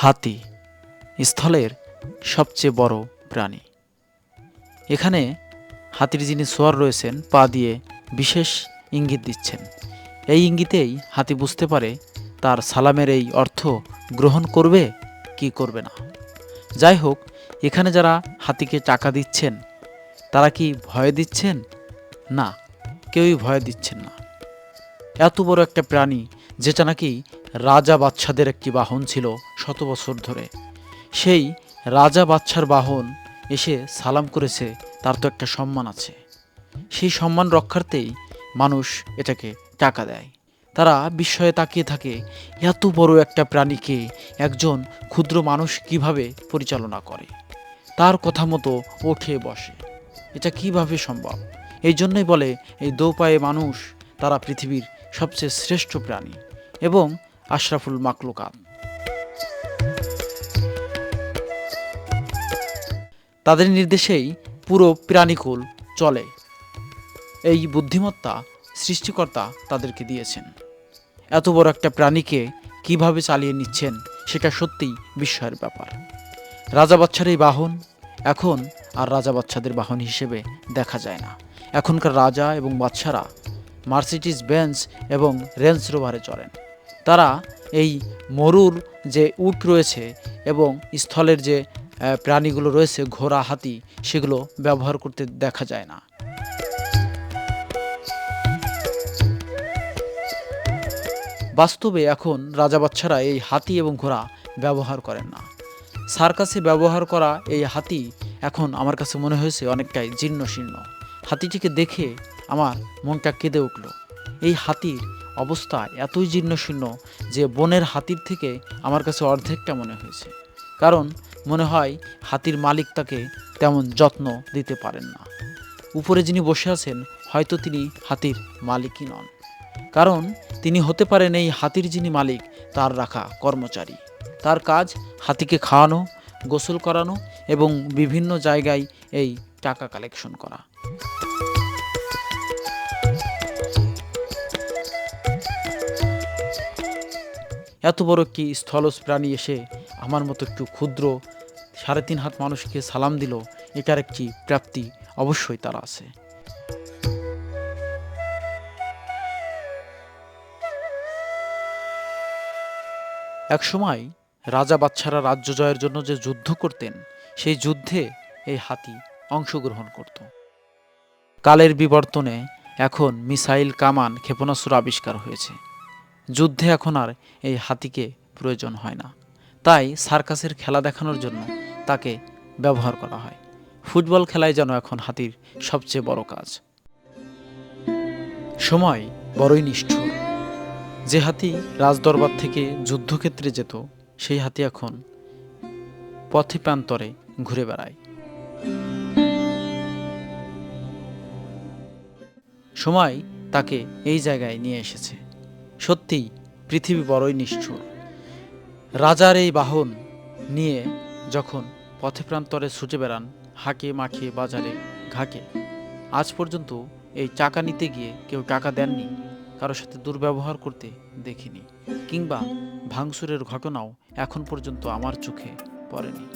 হাতি স্থলের সবচেয়ে বড় প্রাণী। এখানে হাতির যিনি সোয়ার রয়েছেন, পা দিয়ে বিশেষ ইঙ্গিত দিচ্ছেন। এই ইঙ্গিতেই হাতি বুঝতে পারে তার সালামের এই অর্থ গ্রহণ করবে কি করবে না। যাই হোক, এখানে যারা হাতিকে টাকা দিচ্ছেন, তারা কি ভয় দিচ্ছেন? না, কেউই ভয় দিচ্ছেন না। এত বড় একটা প্রাণী, যেটা নাকি রাজা বাচ্চাদের একটি বাহন ছিল শত বছর ধরে। সেই রাজা বাচ্চার বাহন এসে সালাম করেছে, তার তো একটা সম্মান আছে। সেই সম্মান রক্ষার্থেই মানুষ এটাকে টাকা দেয়। তারা বিস্ময়ে তাকিয়ে থাকে, এত বড় একটা প্রাণীকে একজন ক্ষুদ্র মানুষ কীভাবে পরিচালনা করে? তার কথা মতো ওঠে বসে। এটা কীভাবে সম্ভব? এই জন্যই বলে, এই দোপায়ে মানুষ তারা পৃথিবীর সবচেয়ে শ্রেষ্ঠ প্রাণী এবং আশরাফুল মাকলুকাত। তাদের নির্দেশেই পুরো প্রাণীকুল চলে। এই বুদ্ধিমত্তা সৃষ্টিকর্তা তাদেরকে দিয়েছেন। এত বড় একটা প্রাণীকে কীভাবে চালিয়ে নিচ্ছেন সেটা সত্যিই বিস্ময়ের ব্যাপার। রাজা বাচ্চার এই বাহন এখন আর রাজা বাচ্চাদের বাহন হিসেবে দেখা যায় না। এখনকার রাজা এবং বাচ্চারা মার্সিডিজ বেঞ্চ এবং রেঞ্জ রোভারে চড়েন তারা এই মরুর যে উট রয়েছে এবং স্থলের যে প্রাণীগুলো রয়েছে, ঘোড়া, হাতি, সেগুলো ব্যবহার করতে দেখা যায় না। বাস্তবে এখন রাজা বাচ্চারা এই হাতি এবং ঘোড়া ব্যবহার করেন না। সার্কাসে ব্যবহার করা এই হাতি এখন আমার কাছে মনে হয়েছে অনেকটাই জীর্ণ শীর্ণ হাতিটিকে দেখে আমার মনটা কেঁদে উঠল। এই হাতির অবস্থা এতই জীর্ণ শীর্ণ যে বনের হাতির থেকে আমার কাছে অর্ধেকটা মনে হয়েছে। কারণ মনে হয় হাতির মালিক তাকে তেমন যত্ন দিতে পারেন না। উপরে যিনি বসে আছেন, হয়তো তিনি হাতির মালিকই নন। কারণ তিনি হতে পারেন এই হাতির যিনি মালিক, তার রাখা কর্মচারী। তার কাজ হাতিকে খাওয়ানো, গোসল করানো এবং বিভিন্ন জায়গায় এই টাকা কালেকশন করা। এত বড় একটি স্থলজ প্রাণী এসে আমার মতো একটু ক্ষুদ্র সাড়ে তিন হাত মানুষকে সালাম দিল, এটার একটি প্রাপ্তি অবশ্যই তার আছে। একসময় রাজা বাচ্চারা রাজ্য জয়ের জন্য যে যুদ্ধ করতেন, সেই যুদ্ধে এই হাতি অংশগ্রহণ করত। কালের বিবর্তনে এখন মিসাইল কামান ক্ষেপণাস্ত্র আবিষ্কার হয়েছে। যুদ্ধে এখন আর এই হাতিকে প্রয়োজন হয় না। তাই সার্কাসের খেলা দেখানোর জন্য তাকে ব্যবহার করা হয়। ফুটবল খেলায় যেন এখন হাতির সবচেয়ে বড় কাজ। সময় বড়ই নিষ্ঠুর। যে হাতি রাজদরবার থেকে যুদ্ধক্ষেত্রে যেত, সেই হাতি এখন পথে প্রান্তরে ঘুরে বেড়ায়। সময় তাকে এই জায়গায় নিয়ে এসেছে। সত্যিই পৃথিবী বড়ই নিষ্ঠুর। রাজার এই বাহন নিয়ে যখন পথে প্রান্তরে ছুটে বেড়ান হাঁকে মাখে বাজারে ঘাকে, আজ পর্যন্ত এই টাকা নিতে গিয়ে কেউ টাকা দেননি কারোর সাথে দুর্ব্যবহার করতে দেখিনি, কিংবা ভাঙচুরের ঘটনাও এখন পর্যন্ত আমার চোখে পড়েনি।